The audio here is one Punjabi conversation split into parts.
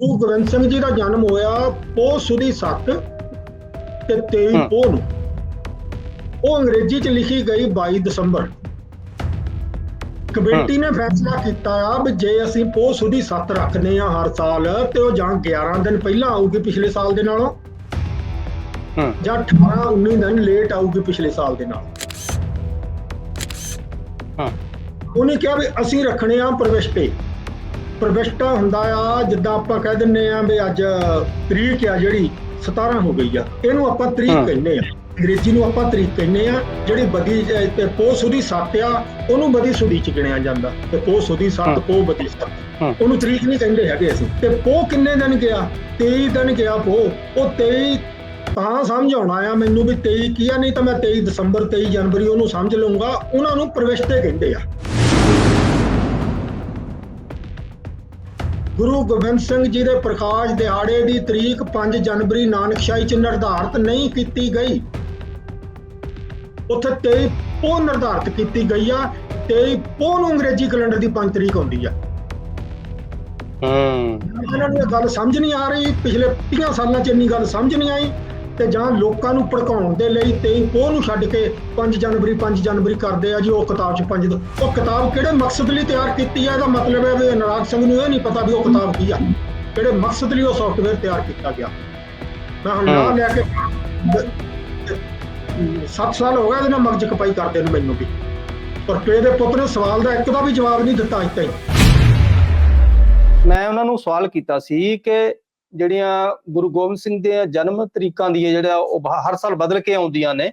ਗੁਰੂ ਗੋਬਿੰਦ ਸਿੰਘ ਜੀ ਦਾ ਜਨਮ ਹੋਇਆ ਪੋਹ ਸੁਦੀ 7 ਤੇ 23 ਹਮ। ਪੋਹ ਨੂੰ। ਉਹ ਅੰਗਰੇਜ਼ੀ ਚ ਲਿਖੀ ਗਈ 22 ਦਸੰਬਰ। ਕਮੇਟੀ ਨੇ ਫੈਸਲਾ ਕੀਤਾ ਆ ਵੀ ਜੇ ਅਸੀਂ ਪੋਹ ਸੁਦੀ 7 ਰੱਖਦੇ ਆ ਹਰ ਸਾਲ ਤੇ ਉਹ ਜਾਂ 11 ਦਿਨ ਪਹਿਲਾਂ ਆਊਗੀ ਪਿਛਲੇ ਸਾਲ ਦੇ ਨਾਲੋਂ ਹੂੰ। ਜਾਂ 18 19 ਦਿਨ ਲੇਟ ਆਊਗੀ ਪਿਛਲੇ ਸਾਲ ਦੇ ਨਾਲ। ਹਾਂ। ਉਹਨੇ ਕਿਹਾ ਵੀ ਅਸੀਂ ਰੱਖਣੇ ਆ ਪ੍ਰਵਿਸ਼ਟੇ ਪ੍ਰਵਿਸ਼ਟਾ ਹੁੰਦਾ ਆ ਜਿੱਦਾਂ ਆਪਾਂ ਕਹਿ ਦਿੰਨੇ ਆ ਵੀ ਅੱਜ ਤਰੀਕ ਆ ਜਿਹੜੀ 17 ਹੋ ਗਈ ਆ। ਇਹਨੂੰ ਆਪਾਂ ਤਰੀਕ। ਕਹਿੰਦੇ ਆ। ਅੰਗਰੇਜ਼ੀ ਨੂੰ ਆਪਾਂ ਤਰੀਕ ਕਹਿੰਦੇ ਆ ਜਿਹੜੀ ਬਦੀ ਤੇ ਪੋਹ ਸੁਦੀ 7 ਆ ਉਹਨੂੰ ਬਦੀ ਸੁਦੀ ਚ ਗਿਣਿਆ ਜਾਂਦਾ। ਤੇ ਪੋਹ ਸੁਦੀ 7 ਹਾਂ। ਪੋਹ ਬਦੀ 7 ਹਾਂ। ਉਹਨੂੰ ਤਰੀਕ ਨਹੀਂ ਕਹਿੰਦੇ ਹੈਗੇ ਅਸੀਂ। ਤੇ ਪੋਹ ਕਿੰਨੇ ਦਿਨ ਗਿਆ? 23 ਦਿਨ ਗਿਆ ਪੋਹ। ਉਹ 23 ਤਾਂ ਸਮਝ ਆਉਣਾ ਆ ਮੈਨੂੰ ਵੀ 23 ਕੀ ਆ ਨਹੀਂ ਤਾਂ ਮੈਂ 23 ਦਸੰਬਰ 23 ਜਨਵਰੀ ਉਹਨੂੰ ਸਮਝ ਲਊਂਗਾ। ਉਹਨਾਂ ਨੂੰ ਪ੍ਰਵਿਸ਼ਤੇ ਕਹਿੰਦੇ ਆ। ਗੁਰੂ ਗੋਬਿੰਦ ਸਿੰਘ ਜੀ ਦੇ ਪ੍ਰਕਾਸ਼ ਦਿਹਾੜੇ ਦੀ ਤਰੀਕ 5 ਜਨਵਰੀ ਨਾਨਕਸ਼ਾਹੀ ਚ ਨਿਰਧਾਰਤ ਨਹੀਂ ਕੀਤੀ ਗਈ। ਉੱਥੇ 23 ਪੋਹ ਨਿਰਧਾਰਤ ਕੀਤੀ ਗਈ ਆ 23 ਪੋਹ ਨੂੰ ਅੰਗਰੇਜ਼ੀ ਕੈਲੰਡਰ ਦੀ 5 ਤਰੀਕ ਹੁੰਦੀ ਆ। ਹੂੰ। ਇਹਨਾਂ ਨੂੰ ਗੱਲ ਸਮਝ ਨਹੀਂ ਆ ਰਹੀ ਪਿਛਲੇ 30 ਸਾਲਾਂ ਚ ਇੰਨੀ ਗੱਲ ਸਮਝ ਨਹੀਂ ਆਈ। ਤੇ ਜਾਂ ਲੋਕਾਂ ਨੂੰ ਭੜਕਾਉਣ ਦੇ ਲਈ 23 ਪੋਹ ਨੂੰ ਛੱਡ ਕੇ 5 ਜਨਵਰੀ 5 ਜਨਵਰੀ ਕਰਦੇ ਆ ਜੀ ਉਹ ਕਿਤਾਬ ਚ 5 ਉਹ ਕਿਤਾਬ ਕਿਹੜੇ ਮਕਸਦ ਲਈ ਤਿਆਰ ਕੀਤੀ ਆ? ਇਹਦਾ ਮਤਲਬ ਹੈ ਵੀ ਅਨੁਰਾਗ ਸਿੰਘ ਨੂੰ ਇਹ ਨਹੀਂ ਪਤਾ ਵੀ ਉਹ ਕਿਤਾਬ ਕੀ ਆ। ਕਿਹੜੇ ਮਕਸਦ ਲਈ ਉਹ ਸੌਫਟਵੇਅਰ ਤਿਆਰ ਕੀਤਾ ਗਿਆ। ਮੈਂ ਹੁਣ ਨਾਂ। ਲੈ ਕੇ 7 ਸਾਲ ਹੋ ਗਏ ਇਹਦੇ ਨਾਲ ਮਗਜ ਕਪਾਈ ਕਰਦੇ ਨੂੰ ਮੈਨੂੰ ਵੀ। ਪਰ ਪੇ ਦੇ ਪੁੱਤ ਨੇ ਸਵਾਲ ਦਾ ਇੱਕ ਦਾ ਵੀ ਜਵਾਬ ਨਹੀਂ ਦਿੱਤਾ ਅੱਜ ਤਾਈਂ ਮੈਂ ਉਹਨਾਂ ਨੂੰ ਸਵਾਲ ਕੀਤਾ ਸੀ ਕਿ ਜਿਹੜੀਆਂ ਗੁਰੂ ਗੋਬਿੰਦ ਸਿੰਘ ਦੇ ਜਨਮ ਤਰੀਕਾਂ ਦੀ ਜਿਹੜਾ ਉਹ ਹਰ ਸਾਲ ਬਦਲ ਕੇ ਆਉਂਦੀਆਂ ਨੇ।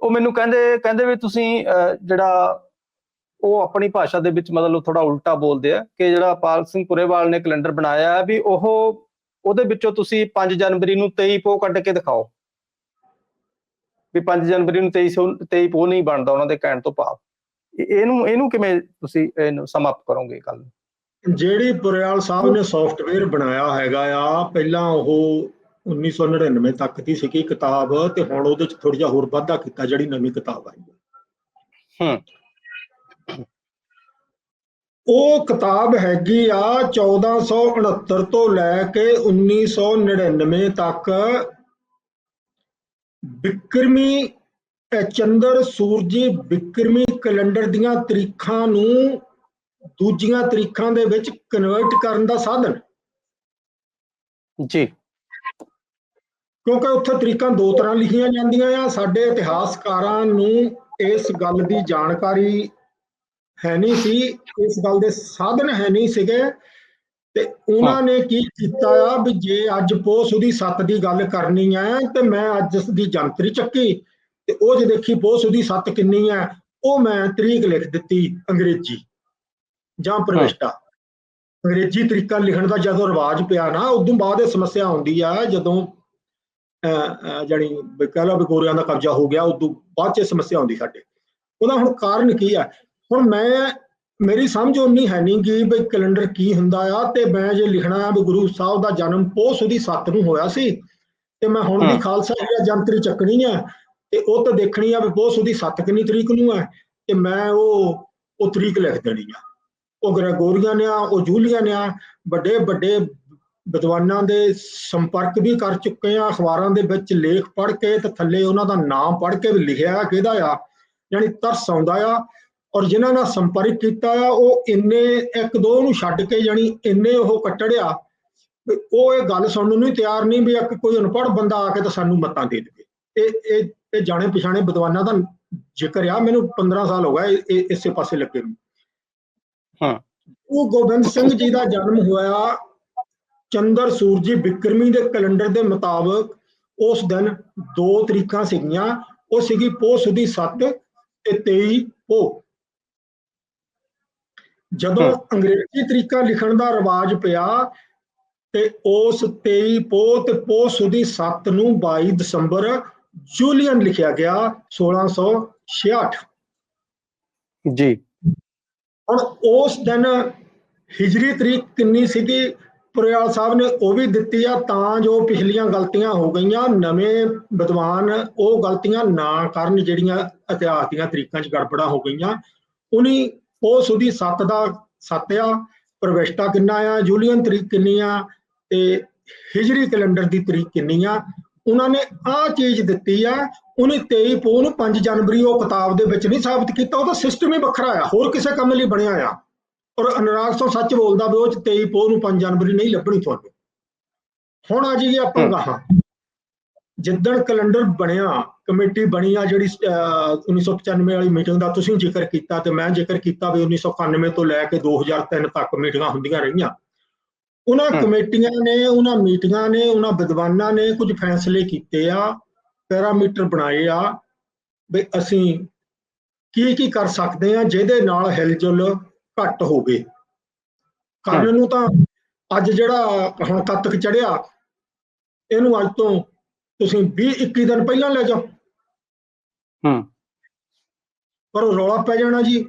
ਉਹ ਮੈਨੂੰ ਕਹਿੰਦੇ ਕਹਿੰਦੇ ਵੀ ਤੁਸੀਂ ਜਿਹੜਾ ਉਹ ਆਪਣੀ ਭਾਸ਼ਾ ਦੇ ਵਿੱਚ ਮਤਲਬ ਥੋੜਾ ਉਲਟਾ ਬੋਲਦੇ ਆ ਕਿ ਜਿਹੜਾ ਪਾਲ ਸਿੰਘ ਪੁਰੇਵਾਲ ਨੇ ਕੈਲੰਡਰ ਬਣਾਇਆ ਵੀ ਉਹ, ਉਹਦੇ ਵਿੱਚੋਂ ਤੁਸੀਂ 5 ਜਨਵਰੀ ਨੂੰ 23 ਪੋ ਕੱਢ ਕੇ ਦਿਖਾਓ। ਵੀ 5 ਜਨਵਰੀ ਨੂੰ 23 ਸੌ- 23 ਪੋ ਨਹੀਂ ਬਣਦਾ ਉਹਨਾਂ ਦੇ ਕਹਿਣ ਤੋਂ ਭਾਵ। ਇਹਨੂੰ ਇਹਨੂੰ ਕਿਵੇਂ ਤੁਸੀਂ ਇਹਨੂੰ ਸਮਾਪਤ ਕਰੋਗੇ ਕੱਲ ਜਿਹੜੀ ਪੁਰਿਆਲ ਸਾਹਿਬ ਨੇ ਸੌਫਟਵੇਅਰ ਬਣਾਇਆ ਹੈਗਾ ਆ ਪਹਿਲਾਂ ਉਹ 1999 ਤੱਕ ਦੀ ਸੀਗੀ ਕਿਤਾਬ ਤੇ ਹੁਣ ਉਹਦੇ ਚ ਥੋੜਾ ਜਿਹਾ ਹੋਰ ਵਾਧਾ ਕੀਤਾ ਜਿਹੜੀ ਨਵੀਂ ਕਿਤਾਬ ਆਈ ਹੈ। ਹੂੰ। ਉਹ ਕਿਤਾਬ ਹੈਗੀ ਆ 1469 ਤੋਂ ਲੈ ਕੇ 1999 ਤੱਕ ਬਿਕਰਮੀ ਚੰਦਰ ਸੂਰਜੀ ਬਿਕਰਮੀ ਕੈਲੰਡਰ ਦੀਆਂ ਤਰੀਖਾਂ ਨੂੰ ਦੂਜੀਆਂ ਤਰੀਖਾਂ ਦੇ ਵਿੱਚ ਕਨਵਰਟ ਕਰਨ ਦਾ ਸਾਧਨ। ਜੀ। ਕਿਉਂਕਿ ਉੱਥੇ ਤਰੀਕਾਂ ਦੋ ਤਰ੍ਹਾਂ ਲਿਖੀਆਂ ਜਾਂਦੀਆਂ ਆ। ਸਾਡੇ ਇਤਿਹਾਸਕਾਰਾਂ ਨੂੰ ਇਸ ਗੱਲ ਦੀ ਜਾਣਕਾਰੀ ਹੈ ਨਹੀਂ ਸੀ। ਇਸ ਗੱਲ ਦੇ ਸਾਧਨ ਹੈ ਨਹੀਂ ਸੀਗੇ। ਤੇ ਉਹਨਾਂ ਨੇ ਕੀ ਕੀਤਾ ਆ ਵੀ ਜੇ ਅੱਜ ਪੋਸ ਉਹਦੀ ਸੱਤ ਦੀ ਗੱਲ ਕਰਨੀ ਹੈ ਤੇ ਮੈਂ ਅੱਜ ਇਸ ਦੀ ਜੰਤਰੀ ਚੱਕੀ। ਤੇ ਉਹ ਜੇ ਦੇਖੀ ਪੋਸ ਉਹਦੀ ਸੱਤ ਕਿੰਨੀ ਹੈ ਉਹ ਮੈਂ ਤਰੀਕ ਲਿਖ ਦਿੱਤੀ ਅੰਗਰੇਜ਼ੀ। ਜਾਂ ਪ੍ਰਵਿਸ਼ਟਾ। ਅੰਗਰੇਜ਼ੀ ਤਰੀਕਾ ਲਿਖਣ ਦਾ ਜਦੋਂ ਰਿਵਾਜ ਪਿਆ ਨਾ ਉਦੋਂ ਬਾਅਦ ਇਹ ਸਮੱਸਿਆ ਆਉਂਦੀ ਆ ਜਦੋਂ ਜਾਨੀ ਕਹ ਲਓ ਵੀ ਗੋਰਿਆਂ ਦਾ ਕਬਜ਼ਾ ਹੋ ਗਿਆ ਉਦੋਂ ਬਾਅਦ ਚ ਇਹ ਸਮੱਸਿਆ ਆਉਂਦੀ ਸਾਡੇ। ਉਹਦਾ ਹੁਣ ਕਾਰਨ ਕੀ ਆ? ਹੁਣ ਮੈਂ ਮੇਰੀ ਸਮਝ ਉਨੀ ਹੈ ਨਹੀਂ ਕਿ ਵੀ ਕੈਲੰਡਰ ਕੀ ਹੁੰਦਾ ਆ ਤੇ ਮੈਂ ਜੇ ਲਿਖਣਾ ਆ ਵੀ ਗੁਰੂ ਸਾਹਿਬ ਦਾ ਜਨਮ ਪੋਸ ਉਹਦੀ 7 ਨੂੰ ਹੋਇਆ ਸੀ ਤੇ ਮੈਂ ਹੁਣ ਦੀ ਹਾਂ। ਖਾਲਸਾ ਜਿਹੜਾ ਜੰਤਰੀ ਚੱਕਣੀ ਆ ਤੇ ਉਹ ਤਾਂ ਦੇਖਣੀ ਆ ਵੀ ਪੋਸ ਉਹਦੀ 7 ਕਿੰਨੀ ਤਰੀਕ ਨੂੰ ਹੈ ਤੇ ਮੈਂ ਉਹ ਉਹ ਤਰੀਕ ਲਿਖ ਦੇਣੀ ਆ। ਉਹ ਗ੍ਰੈਗੋਰੀਅਨ ਆ, ਉਹ ਜੂਲੀਅਨ ਆ, ਵੱਡੇ ਵੱਡੇ ਵਿਦਵਾਨਾਂ ਦੇ ਸੰਪਰਕ ਵੀ ਕਰ ਚੁੱਕੇ ਆ, ਅਖਬਾਰਾਂ ਦੇ ਵਿੱਚ ਲੇਖ ਪੜ੍ਹ ਕੇ ਤੇ ਥੱਲੇ ਉਹਨਾਂ ਦਾ ਨਾਮ ਪੜ੍ਹ ਕੇ ਵੀ ਲਿਖਿਆ ਕਿਹਦਾ ਆ? ਯਾਨੀ ਤਰਸ ਆਉਂਦਾ ਆ ਔਰ ਜਿਨ੍ਹਾਂ ਨਾਲ ਸੰਪਰਕ ਕੀਤਾ ਆ, ਉਹ ਇੰਨੇ ਇੱਕ ਦੋ ਨੂੰ ਛੱਡ ਕੇ ਯਾਨੀ ਇੰਨੇ ਉਹ ਕੱਟੜਿਆ ਵੀ ਉਹ ਇਹ ਗੱਲ ਸੁਣਨ ਨੂੰ ਹੀ ਤਿਆਰ ਨਹੀਂ ਵੀ ਇੱਕ ਕੋਈ ਅਨਪੜ੍ਹ ਬੰਦਾ ਆ ਕੇ ਤਾਂ ਸਾਨੂੰ ਮਤਾਂ ਦੇ ਦੇਵੇ। ਇਹ ਇਹ ਇਹ ਜਾਣੇ ਪਛਾਣੇ ਵਿਦਵਾਨਾਂ ਦਾ ਜ਼ਿਕਰ ਆ, ਮੈਨੂੰ 15 ਸਾਲ ਹੋ ਗਏ ਇਹ- ਇਸੇ ਪਾਸੇ ਲੱਗੇ ਨੂੰ। ਹਾਂ। ਉਹ ਗੋਬਿੰਦ ਸਿੰਘ ਜੀ ਦਾ ਜਨਮ ਹੋਇਆ ਚੰਦਰ ਸੂਰਜੀ ਬਿਕਰਮੀ ਦੇ ਕੈਲੰਡਰ ਦੇ ਮੁਤਾਬਕ ਉਸ ਦਿਨ ਦੋ ਤਰੀਕਾਂ ਸੀਗੀਆਂ ਉਹ ਸੀਗੀ ਪੋਹ ਸੁਦੀ 7 ਤੇ 23 ਪੋਹ ਜਦੋਂ। ਅੰਗਰੇਜ਼ੀ ਤਰੀਕਾ ਲਿਖਣ ਦਾ ਰਿਵਾਜ ਪਿਆ ਤੇ ਉਸ 23 ਪੋਹ ਤੇ ਪੋਹ ਸੁਦੀ 7 ਨੂੰ 22 ਦਸੰਬਰ ਜੂਲੀਅਨ ਲਿਖਿਆ ਗਿਆ 1666 ਜੀ ਹੁਣ ਉਸ ਦਿਨ ਹਿਜਰੀ ਤਰੀਕ ਕਿੰਨੀ ਸੀਗੀ, ਪੁਰਿਆਲ ਸਾਹਿਬ ਨੇ ਉਹ ਵੀ ਦਿੱਤੀ ਆ, ਤਾਂ ਜੋ ਪਿਛਲੀਆਂ ਗਲਤੀਆਂ ਹੋ ਗਈਆਂ, ਨਵੇਂ ਵਿਦਵਾਨ ਉਹ ਗਲਤੀਆਂ ਨਾ ਕਰਨ ਜਿਹੜੀਆਂ ਇਤਿਹਾਸ ਦੀਆਂ ਤਰੀਕਾਂ 'ਚ ਗੜਬੜਾਂ ਹੋ ਗਈਆਂ। ਉਨੀ ਉਹ ਸੁਦੀ 7 ਦਾ ਸੱਤ ਆ, ਪ੍ਰਵਿਸ਼ਟਾ ਕਿੰਨਾ ਆ, ਜੂਲੀਅਨ ਤਰੀਕ ਕਿੰਨੀ ਆ ਤੇ ਹਿਜਰੀ ਕੈਲੰਡਰ ਦੀ ਤਰੀਕ ਕਿੰਨੀ ਆ ਉਹਨਾਂ ਨੇ ਆਹ ਚੀਜ਼ ਦਿੱਤੀ ਆ ਉਹਨੇ 23 ਪੋ ਨੂੰ 5 ਜਨਵਰੀ ਉਹ ਕਿਤਾਬ ਦੇ ਵਿੱਚ ਨਹੀਂ ਸਾਬਤ ਕੀਤਾ ਉਹਦਾ ਸਿਸਟਮ ਹੀ ਵੱਖਰਾ ਆ ਹੋਰ ਕਿਸੇ ਕੰਮ ਲਈ ਬਣਿਆ ਆ। ਔਰ ਅਨੁਰਾਗ ਤੋਂ ਸੱਚ ਬੋਲਦਾ ਵੀ ਉਹ ਚ 23 ਪੋ ਨੂੰ 5 ਜਨਵਰੀ ਨਹੀਂ ਲੱਭਣੀ ਤੁਹਾਨੂੰ। ਹੁਣ ਆ ਜੀ ਆਪਾਂ। ਗਾਹਾਂ। ਜਿੱਦਣ ਕੈਲੰਡਰ ਬਣਿਆ ਕਮੇਟੀ ਬਣੀ ਆ ਜਿਹੜੀ ਅਹ, 1995 ਵਾਲੀ ਮੀਟਿੰਗ ਦਾ ਤੁਸੀਂ ਜ਼ਿਕਰ ਕੀਤਾ ਤੇ ਮੈਂ ਜ਼ਿਕਰ ਕੀਤਾ ਵੀ 1991 ਤੋਂ ਲੈ ਕੇ 2003 ਤੱਕ ਮੀਟਿੰਗਾਂ ਹੁੰਦੀਆਂ ਰਹੀਆਂ। ਉਹਨਾਂ। ਕਮੇਟੀਆਂ ਨੇ ਉਹਨਾਂ ਮੀਟਿੰਗਾਂ ਨੇ ਉਹਨਾਂ ਵਿਦਵਾਨਾਂ ਨੇ ਕੁਝ ਫੈਸਲੇ ਕੀਤੇ ਆ। ਪੈਰਾਮੀਟਰ ਬਣਾਏ ਆ ਵੀ ਅਸੀਂ ਕੀ ਕੀ ਕਰ ਸਕਦੇ ਆ ਜਿਹਦੇ ਨਾਲ ਹਿਲਜੁਲ ਘੱਟ ਹੋਵੇ। ਕਰਨ ਨੂੰ ਤਾਂ ਅੱਜ ਜਿਹੜਾ ਹੁਣ ਕੱਤਕ ਚੜਿਆ ਇਹਨੂੰ ਅੱਜ ਤੋਂ ਤੁਸੀਂ 20 21 ਦਿਨ ਪਹਿਲਾਂ ਲੈ ਜਾਓ। ਹੂੰ। ਪਰ ਉਹ ਰੌਲਾ ਪੈ ਜਾਣਾ ਜੀ।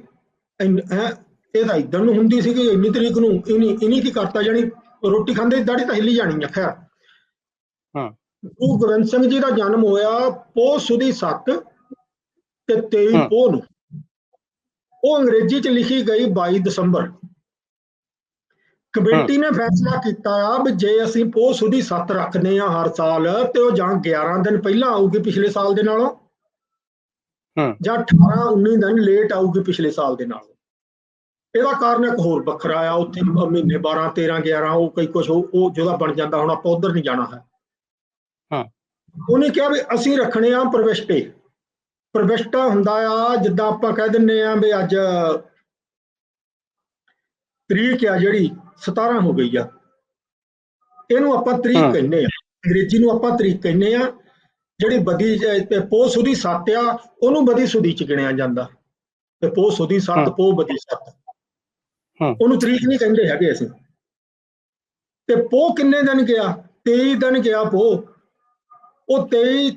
ਇਹ ਤਾਂ ਇਦਾਂ ਨੂੰ ਹੁੰਦੀ ਸੀਗੀ ਇੰਨੀ ਤਰੀਕ ਨੂੰ ਇਨੀ ਇਨੀ ਕੀ ਕਰਤਾ ਜਾਣੀ ਰੋਟੀ ਖਾਂਦੇ ਦਾੜੀ ਤਾਂ ਹਿੱਲੀ ਜਾਣੀ ਆ ਖੈਰ। ਹਾਂ। ਗੁਰੂ ਗੋਬਿੰਦ ਸਿੰਘ ਜੀ ਦਾ ਜਨਮ ਹੋਇਆ ਪੋਹ ਸੁਦੀ 7 ਤੇ 23 ਹਾਂ। ਪੋਹ ਨੂੰ। ਉਹ ਅੰਗਰੇਜ਼ੀ ਚ ਲਿਖੀ ਗਈ 22 ਦਸੰਬਰ। ਕਮੇਟੀ ਨੇ ਫੈਸਲਾ ਕੀਤਾ ਆ ਵੀ ਜੇ ਅਸੀਂ ਪੋਹ ਸੁਦੀ 7 ਰੱਖਦੇ ਆ ਹਰ ਸਾਲ ਤੇ ਉਹ ਜਾਂ 11 ਦਿਨ ਪਹਿਲਾਂ ਆਊਗੀ ਪਿਛਲੇ ਸਾਲ ਦੇ ਨਾਲੋਂ ਹੂੰ। ਜਾਂ 18 19 ਦਿਨ ਲੇਟ ਆਊਗੀ ਪਿਛਲੇ ਸਾਲ ਦੇ ਨਾਲੋਂ। ਇਹਦਾ ਕਾਰਨ ਇੱਕ ਹੋਰ ਵੱਖਰਾ ਆ ਉੱਥੇ ਮਹੀਨੇ 12 13 11 ਉਹ ਕਈ ਕੁਝ ਉਹ ਜਿਹਦਾ ਬਣ ਜਾਂਦਾ ਹੁਣ ਆਪਾਂ ਉਧਰ ਨਹੀਂ ਜਾਣਾ ਹੈ। ਹਾਂ। ਉਹਨੇ ਕਿਹਾ ਵੀ ਅਸੀਂ ਰੱਖਣੇ ਆ ਪ੍ਰਵਿਸ਼ਟੇ। ਪ੍ਰਵਿਸ਼ਟਾ ਹੁੰਦਾ ਆ ਜਿੱਦਾਂ ਆਪਾਂ ਕਹਿ ਦਿੰਨੇ ਆ ਵੀ ਅੱਜ ਤਰੀਕ ਆ ਜਿਹੜੀ 17 ਹੋ ਗਈ ਆ। ਇਹਨੂੰ ਆਪਾਂ ਤਰੀਕ। ਕਹਿੰਦੇ ਆ। ਅੰਗਰੇਜ਼ੀ ਨੂੰ ਆਪਾਂ ਤਰੀਕ ਕਹਿੰਦੇ ਆ। ਜਿਹੜੀ ਬਦੀ ਤੇ ਪੋਹ ਸੁਦੀ ਸੱਤ ਆ ਉਹਨੂੰ ਬਦੀ ਸੁਦੀ ਚ ਗਿਣਿਆ ਜਾਂਦਾ। ਤੇ ਪੋਹ ਸੁਦੀ ਸੱਤ। ਪੋਹ ਬਦੀ ਸੱਤ। ਹਾਂ। ਉਹਨੂੰ ਤਰੀਕ ਨਹੀਂ ਕਹਿੰਦੇ ਹੈਗੇ ਅਸੀਂ। ਤੇ ਪੋਹ ਕਿੰਨੇ ਦਿਨ ਗਿਆ? 23 ਦਿਨ ਗਿਆ ਪੋਹ। ਉਹ 23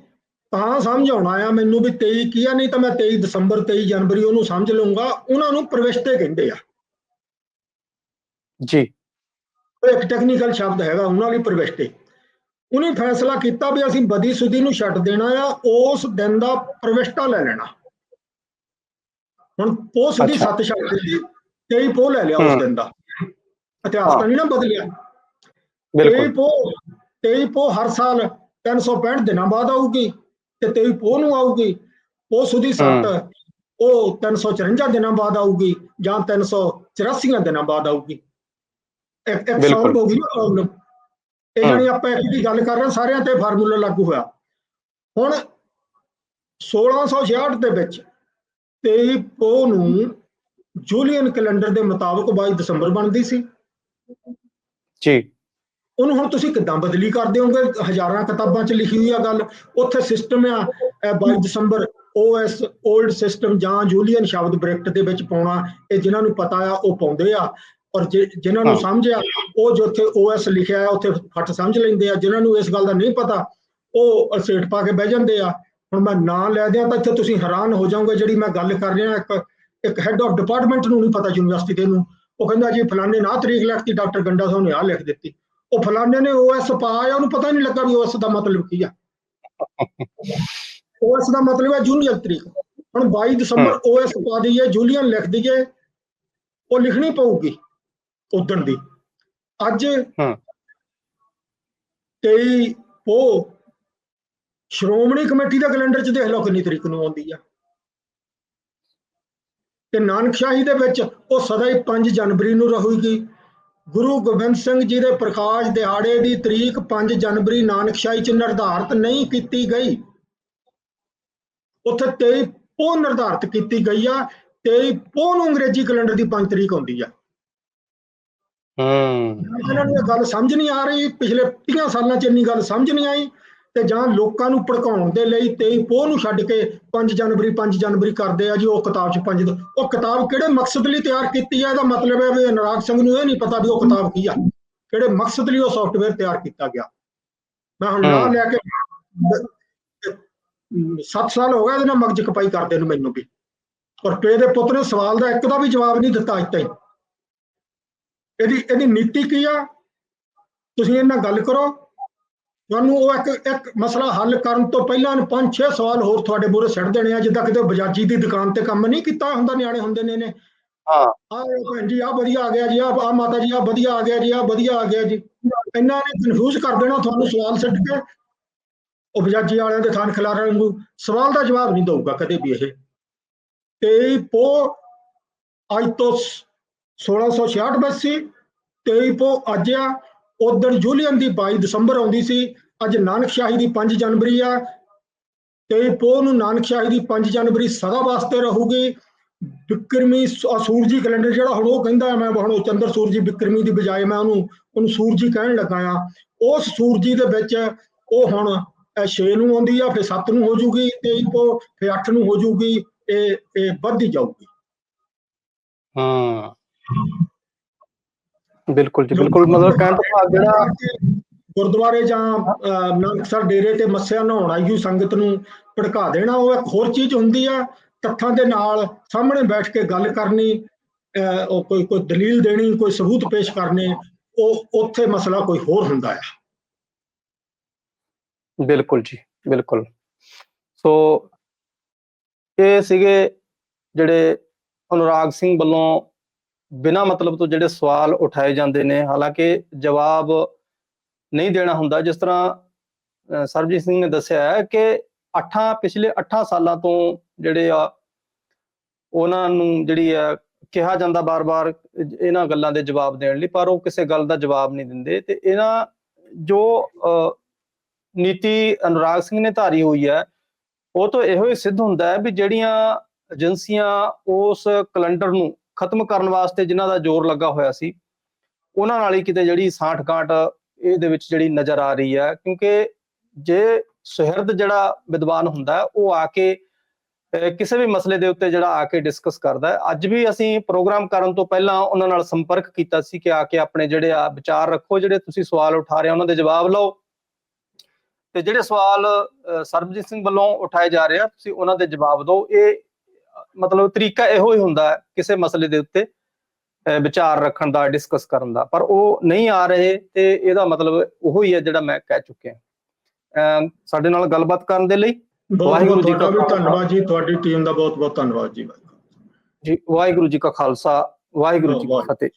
ਤਾਂ ਸਮਝ ਆਉਣਾ ਆ ਮੈਨੂੰ ਵੀ 23 ਕੀ ਆ ਨਹੀਂ ਤਾਂ ਮੈਂ 23 ਦਸੰਬਰ 23 ਜਨਵਰੀ ਉਹਨੂੰ ਸਮਝ ਲਊਂਗਾ ਉਹਨਾਂ ਨੂੰ ਪ੍ਰਵਿਸ਼ਤੇ ਕਹਿੰਦੇ ਆ। ਜੀ। ਉਹ ਇੱਕ ਟੈਕਨੀਕਲ ਸ਼ਬਦ ਹੈਗਾ ਉਹਨਾਂ ਲਈ ਪ੍ਰਵਿਸ਼ਤੇ ਉਹਨੇ ਫੈਸਲਾ ਕੀਤਾ ਵੀ ਅਸੀਂ ਬਦੀ ਸੁਦੀ ਨੂੰ ਛੱਡ ਦੇਣਾ ਆ ਉਸ ਦਿਨ ਦਾ ਪ੍ਰਵਿਸ਼ਟਾ ਲੈ ਲੈਣਾ। ਹੁਣ ਪੋਹ ਸੁਦੀ। ਸੱਤ ਛੱਡ ਦਿੱਤੀ 23 ਪੋਹ ਲੈ ਲਿਆ। ਉਸ ਦਿਨ ਦਾ। ਇਤਿਹਾਸ ਤਾਂ ਨਹੀਂ ਨਾ ਬਦਲਿਆ। 23 ਬਿਲਕੁਲ। ਪੋਹ 23 ਪੋਹ ਹਰ ਸਾਲ 365 ਦਿਨਾਂ ਬਾਅਦ ਆਊਗੀ ਤੇ 23 ਪੋਹ ਨੂੰ ਆਊਗੀ। ਪੋਹ ਸੁਦੀ ਸੱਤ ਉਹ 354 ਦਿਨਾਂ ਬਾਅਦ ਆਊਗੀ ਜਾਂ 384 ਦਿਨਾਂ ਬਾਅਦ ਆਊਗੀ। ਇੱਕ। ਸੌਲਵ ਹੋ ਗਈ ਪ੍ਰੋਬਲਮ ਇਹ। ਜਿਹੜੀ ਆਪਾਂ ਇੱਕ ਦੀ ਗੱਲ ਕਰ ਰਹੇ ਹਾਂ ਸਾਰਿਆਂ ਤੇ ਫਾਰਮੂਲਾ ਲਾਗੂ ਹੋਇਆ। ਹੁਣ 1666 ਦੇ ਵਿੱਚ 23 ਪੋਹ ਨੂੰ ਜੂਲੀਅਨ ਕੈਲੰਡਰ ਦੇ ਮੁਤਾਬਕ 22 ਦਸੰਬਰ ਬਣਦੀ ਸੀ। ਜੀ। ਉਹਨੂੰ ਹੁਣ ਤੁਸੀਂ ਕਿੱਦਾਂ ਬਦਲੀ ਕਰ ਦਿਓਗੇ ਹਜ਼ਾਰਾਂ ਕਿਤਾਬਾਂ 'ਚ ਲਿਖੀ ਹੋਈ ਆ ਗੱਲ ਉੱਥੇ ਸਿਸਟਮ ਆ ਇਹ 22 ਦਸੰਬਰ OS 올ਡ ਸਿਸਟਮ ਜਾਂ ਜੂਲੀਅਨ ਸ਼ਬਦ ਬ੍ਰੈਕਟ ਦੇ ਵਿੱਚ ਪਾਉਣਾ ਇਹ ਜਿਨ੍ਹਾਂ ਨੂੰ ਪਤਾ ਆ ਉਹ ਪਾਉਂਦੇ ਆ। ਔਰ ਜਿਨ੍ਹਾਂ ਨੂੰ ਹਾਂ। ਸਮਝ ਆ ਉਹ ਜੋ ਉੱਥੇ OS ਲਿਖਿਆ ਆ ਉੱਥੇ ਫਟ ਸਮਝ ਲੈਂਦੇ ਆ। ਜਿਨ੍ਹਾਂ ਨੂੰ ਇਸ ਗੱਲ ਦਾ ਨਹੀਂ ਪਤਾ ਉਹ ਅਸੇਟ ਪਾ ਕੇ ਬਹਿ ਜਾਂਦੇ ਆ। ਹੁਣ ਮੈਂ ਨਾਂ ਲੈ ਦਿਆਂ ਤਾਂ ਇੱਥੇ ਤੁਸੀਂ ਹੈਰਾਨ ਹੋ ਜਾਓਗੇ ਜਿਹੜੀ ਮੈਂ ਗੱਲ ਕਰ ਰਿਹਾ ਇੱਕ ਇੱਕ ਹੈੱਡ ਆਫ ਡਿਪਾਰਟਮੈਂਟ ਨੂੰ ਨਹੀਂ ਪਤਾ ਯੂਨੀਵਰਸਿਟੀ ਦੇ ਨੂੰ। ਉਹ ਕਹਿੰਦਾ ਜੀ ਫਲਾਣੇ ਨਾ ਤਰੀਕ ਲਿਖਤੀ ਡਾਕਟਰ ਗੰਡਾ ਸਾਹਿਬ ਨੇ ਆਹ ਲਿਖ ਦਿੱਤੀ। ਉਹ ਫਲਾਣੇ ਨੇ OS ਪਾਇਆ ਉਹਨੂੰ ਪਤਾ ਨਹੀਂ ਲੱਗਾ ਵੀ OS ਦਾ ਮਤਲਬ ਕੀ ਆ। OS ਦਾ ਮਤਲਬ ਹੈ ਜੂਨੀਅਰ ਤਰੀਕ। ਹੁਣ 22 ਦਸੰਬਰ OS ਪਾ ਦਈਏ ਜੂਲੀਅਨ ਲਿਖ ਦਈਏ ਉਹ ਲਿਖਣੀ ਪਊਗੀ ਉਦਣ ਦੀ। ਅੱਜ ਹਾਂ। 23 ਉਹ ਸ਼੍ਰੋਮਣੀ ਕਮੇਟੀ ਦਾ ਕੈਲੰਡਰ 'ਚ ਦੇਖ ਲਓ ਕਿੰਨੀ ਤਰੀਕ ਨੂੰ ਆਉਂਦੀ ਆ। ਤੇ ਨਾਨਕਸ਼ਾਹੀ ਦੇ ਵਿੱਚ ਉਹ ਸਦਾ ਹੀ 5 ਜਨਵਰੀ ਨੂੰ ਰਹੂਗੀ। ਗੁਰੂ ਗੋਬਿੰਦ ਸਿੰਘ ਜੀ ਦੇ ਪ੍ਰਕਾਸ਼ ਦਿਹਾੜੇ ਦੀ ਤਰੀਕ 5 ਜਨਵਰੀ ਨਾਨਕਸ਼ਾਹੀ 'ਚ ਨਿਰਧਾਰਤ ਨਹੀਂ ਕੀਤੀ ਗਈ। ਉੱਥੇ 23 ਪੋਹ ਨਿਰਧਾਰਤ ਕੀਤੀ ਗਈ ਆ 23 ਪੋਹ ਨੂੰ ਅੰਗਰੇਜ਼ੀ ਕੈਲੰਡਰ ਦੀ 5 ਤਰੀਕ ਆਉਂਦੀ ਆ। ਹੂੰ। ਇਹਨਾਂ ਨੂੰ ਇਹ ਗੱਲ ਸਮਝ ਨਹੀਂ ਆ ਰਹੀ ਪਿਛਲੇ 30 ਸਾਲਾਂ 'ਚ ਇੰਨੀ ਗੱਲ ਸਮਝ ਨਹੀਂ ਆਈ। ਤੇ ਜਾਂ ਲੋਕਾਂ ਨੂੰ ਭੜਕਾਉਣ ਦੇ ਲਈ 23 ਪੋਹ ਨੂੰ ਛੱਡ ਕੇ 5 ਜਨਵਰੀ 5 ਜਨਵਰੀ ਕਰਦੇ ਆ ਜੀ ਉਹ ਕਿਤਾਬ 'ਚ 5 ਉਹ ਕਿਤਾਬ ਕਿਹੜੇ ਮਕਸਦ ਲਈ ਤਿਆਰ ਕੀਤੀ ਆ? ਇਹਦਾ ਮਤਲਬ ਹੈ ਵੀ ਅਨੁਰਾਗ ਸਿੰਘ ਨੂੰ ਇਹ ਨਹੀਂ ਪਤਾ ਵੀ ਉਹ ਕਿਤਾਬ ਕੀ ਆ। ਕਿਹੜੇ ਮਕਸਦ ਲਈ ਉਹ ਸੌਫਟਵੇਅਰ ਤਿਆਰ ਕੀਤਾ ਗਿਆ। ਮੈਂ ਹੁਣ ਨਾਂ। ਲੈ ਕੇ 7 ਸਾਲ ਹੋ ਗਏ ਇਹਦੇ ਨਾਲ ਮਗਜ ਕਪਾਈ ਕਰਦੇ ਨੂੰ ਮੈਨੂੰ ਵੀ। ਔਰ ਪੇ ਦੇ ਪੁੱਤ ਨੇ ਸਵਾਲ ਦਾ ਇੱਕ ਦਾ ਵੀ ਜਵਾਬ ਨਹੀਂ ਦਿੱਤਾ ਅੱਜ ਤਾਈਂ। ਇਹਦੀ ਇਹਦੀ ਨੀਤੀ ਕੀ ਆ? ਤੁਸੀਂ ਇਹਨਾਂ ਗੱਲ ਕਰੋ। ਤੁਹਾਨੂੰ ਉਹ ਇੱਕ ਇੱਕ ਮਸਲਾ ਹੱਲ ਕਰਨ ਤੋਂ ਪਹਿਲਾਂ ਪੰਜ ਛੇ ਸਵਾਲ ਹੋਰ ਤੁਹਾਡੇ ਮੂਹਰੇ ਸਿੱਟ ਦੇਣੇ ਆ ਜਿੱਦਾਂ ਕਿਤੇ ਬਜਾਜੀ ਦੀ ਦੁਕਾਨ ਤੇ ਕੰਮ ਨਹੀਂ ਕੀਤਾ ਹੁੰਦਾ ਨਿਆਣੇ ਹੁੰਦੇ ਨੇ ਨੇ ਹਾਂ। ਆਹ ਭੈਣ ਜੀ ਆ ਵਧੀਆ ਆ ਗਿਆ ਜੀ ਆ ਆ ਮਾਤਾ ਜੀ ਆ ਵਧੀਆ ਆ ਗਿਆ ਜੀ ਆ ਵਧੀਆ ਆ ਗਿਆ ਜੀ। ਇਹਨਾਂ ਨੇ ਕਨਫਿਊਜ਼ ਕਰ ਦੇਣਾ ਤੁਹਾਨੂੰ ਸਵਾਲ ਛੱਡ ਕੇ। ਉਹ ਬਜਾਜੀ ਵਾਲਿਆਂ ਦੇ ਥਾਨ ਖਿਲਾਰਨ ਨੂੰ ਸਵਾਲ ਦਾ ਜਵਾਬ ਨਹੀਂ ਦਊਗਾ ਕਦੇ ਵੀ ਇਹ। 23 ਪੋ ਅੱਜ ਤੋਂ 1666 ਵਿੱਚ ਸੀ 23 ਪੋ ਅੱਜ ਆ ਉਦੋਂ ਜੂਲੀਅਨ ਦੀ 22 ਦਸੰਬਰ ਆਉਂਦੀ ਸੀ, ਅੱਜ ਨਾਨਕ ਸ਼ਾਹੀ ਦੀ 5 ਜਨਵਰੀ ਆ 23 ਪੋ ਨੂੰ ਨਾਨਕਸ਼ਾਹੀ ਦੀ 5 ਜਨਵਰੀ ਸਦਾ ਵਾਸਤੇ ਰਹੂਗੀ। ਬਿਕਰਮੀ ਸੂਰਜੀ ਕੈਲੰਡਰ ਜਿਹੜਾ ਹੁਣ ਉਹ ਕਹਿੰਦਾ ਮੈਂ, ਹੁਣ ਉਹ ਚੰਦਰ ਸੂਰਜੀ ਬਿਕਰਮੀ ਦੀ ਬਜਾਏ ਮੈਂ ਉਹਨੂੰ ਉਹਨੂੰ ਸੂਰਜੀ ਕਹਿਣ ਲੱਗਾ ਆ। ਉਸ ਸੂਰਜੀ ਦੇ ਵਿੱਚ ਉਹ ਹੁਣ 6 ਨੂੰ ਆਉਂਦੀ ਆ, ਫਿਰ 7 ਨੂੰ ਹੋ ਜੂਗੀ 23 ਪੋ ਫਿਰ 8 ਨੂੰ ਹੋ ਜੂਗੀ, ਇਹ ਇਹ ਵੱਧਦੀ ਜਾਊਗੀ। ਹਾਂ। ਬਿਲਕੁਲ ਜੀ ਬਿਲਕੁਲ। ਮਤਲਬ ਕਹਿਣ ਤੋਂ ਭਾਵ ਜਿਹੜਾ ਗੁਰਦੁਆਰੇ ਜਾਂ ਨਾਨਕਸਰ ਡੇਰੇ ਤੇ ਮੱਸਿਆ ਨਹਾਉਣ ਆਈ ਹੋਈ ਸੰਗਤ ਨੂੰ ਭੜਕਾ ਦੇਣਾ ਉਹ ਇੱਕ ਹੋਰ ਚੀਜ਼ ਹੁੰਦੀ ਆ ਤੱਥਾਂ ਦੇ ਨਾਲ ਸਾਹਮਣੇ ਬੈਠ ਕੇ ਗੱਲ ਕਰਨੀ ਉਹ ਕੋਈ ਕੋਈ ਦਲੀਲ ਦੇਣੀ ਕੋਈ ਸਬੂਤ ਪੇਸ਼ ਕਰਨੇ ਉਹ ਉੱਥੇ ਮਸਲਾ ਕੋਈ ਹੋਰ ਹੁੰਦਾ ਆ। ਬਿਲਕੁਲ ਜੀ ਬਿਲਕੁਲ। ਸੋ ਇਹ ਸੀਗੇ ਜਿਹੜੇ ਅਨੁਰਾਗ ਸਿੰਘ ਵੱਲੋਂ ਬਿਨਾਂ ਮਤਲਬ ਤੋਂ ਜਿਹੜੇ ਸਵਾਲ ਉਠਾਏ ਜਾਂਦੇ ਨੇ ਹਾਲਾਂਕਿ ਜਵਾਬ ਨਹੀਂ ਦੇਣਾ ਹੁੰਦਾ ਜਿਸ ਤਰ੍ਹਾਂ ਸਰਬਜੀਤ ਸਿੰਘ ਨੇ ਦੱਸਿਆ ਹੈ ਕਿ ਅੱਠਾਂ ਪਿਛਲੇ 8 ਸਾਲਾਂ ਤੋਂ ਜਿਹੜੇ ਆ ਉਹਨਾਂ ਨੂੰ ਜਿਹੜੀ ਆ ਕਿਹਾ ਜਾਂਦਾ ਬਾਰ-ਬਾਰ ਇਹਨਾਂ ਗੱਲਾਂ ਦੇ ਜਵਾਬ ਦੇਣ ਲਈ ਪਰ ਉਹ ਕਿਸੇ ਗੱਲ ਦਾ ਜਵਾਬ ਨਹੀਂ ਦਿੰਦੇ। ਤੇ ਇਹਨਾਂ ਜੋ ਅਹ, ਨੀਤੀ ਅਨੁਰਾਗ ਸਿੰਘ ਨੇ ਧਾਰੀ ਹੋਈ ਹੈ ਉਹ ਤੋਂ ਇਹੋ ਹੀ ਸਿੱਧ ਹੁੰਦਾ ਹੈ ਵੀ ਜਿਹੜੀਆਂ ਏਜੰਸੀਆਂ ਉਸ ਕੈਲੰਡਰ ਨੂੰ ਖਤਮ ਕਰਨ ਵਾਸਤੇ ਜਿਨ੍ਹਾਂ ਦਾ ਜ਼ੋਰ ਲੱਗਾ ਹੋਇਆ ਸੀ, ਉਹਨਾਂ ਨਾਲ ਹੀ ਕਿਤੇ ਜਿਹੜੀ ਸਾਠ ਗਾਂਠ ਇਹਦੇ ਵਿੱਚ ਜਿਹੜੀ ਨਜ਼ਰ ਆ ਰਹੀ ਹੈ, ਕਿਉਂਕਿ ਜੇ ਸੁਹਿਰਦ ਜਿਹੜਾ ਵਿਦਵਾਨ ਹੁੰਦਾ ਉਹ ਆ ਕੇ ਕਿਸੇ ਵੀ ਮਸਲੇ ਦੇ ਉੱਤੇ ਜਿਹੜਾ ਆ ਕੇ ਡਿਸਕਸ ਕਰਦਾ ਹੈ। ਅੱਜ ਵੀ ਅਸੀਂ ਪ੍ਰੋਗਰਾਮ ਕਰਨ ਤੋਂ ਪਹਿਲਾਂ ਉਹਨਾਂ ਨਾਲ ਸੰਪਰਕ ਕੀਤਾ ਸੀ ਕਿ ਆ ਕੇ ਆਪਣੇ ਜਿਹੜੇ ਆ ਵਿਚਾਰ ਰੱਖੋ, ਜਿਹੜੇ ਤੁਸੀਂ ਸਵਾਲ ਉਠਾ ਰਹੇ ਉਹਨਾਂ ਦੇ ਜਵਾਬ ਲਓ। ਤੇ ਜਿਹੜੇ ਸਵਾਲ ਸਰਬਜੀਤ ਸਿੰਘ ਵੱਲੋਂ ਉਠਾਏ ਜਾ ਰਹੇ ਆ, ਤੁਸੀਂ ਉਹਨਾਂ ਦੇ ਜਵਾਬ ਦਿਓ। ਇਹ ਮਤਲਬ ਤਰੀਕਾ ਇਹੋ ਹੀ ਹੁੰਦਾ ਕਿਸੇ ਮਸਲੇ ਦੇ ਉੱਤੇ ਵਿਚਾਰ ਰੱਖਣ ਦਾ ਡਿਸਕਸ ਕਰਨ ਦਾ ਪਰ ਉਹ ਨਹੀਂ ਆ ਰਹੇ ਤੇ ਇਹਦਾ ਮਤਲਬ ਉਹੋ ਹੀ ਹੈ ਜਿਹੜਾ ਮੈਂ ਕਹਿ ਚੁੱਕਿਆ ਸਾਡੇ ਨਾਲ ਗੱਲਬਾਤ ਕਰਨ ਦੇ ਲਈ ਵਾਹਿਗੁਰੂ ਜੀ ਖਾਲਸਾ। ਧੰਨਵਾਦ ਜੀ ਤੁਹਾਡੀ ਟੀਮ ਦਾ ਬਹੁਤ ਬਹੁਤ ਧੰਨਵਾਦ ਜੀ ਜੀ ਵਾਹਿਗੁਰੂ ਜੀ ਕਾ ਖਾਲਸਾ ਵਾਹਿਗੁਰੂ ਜੀ ਕੀ। ਫਤਿਹ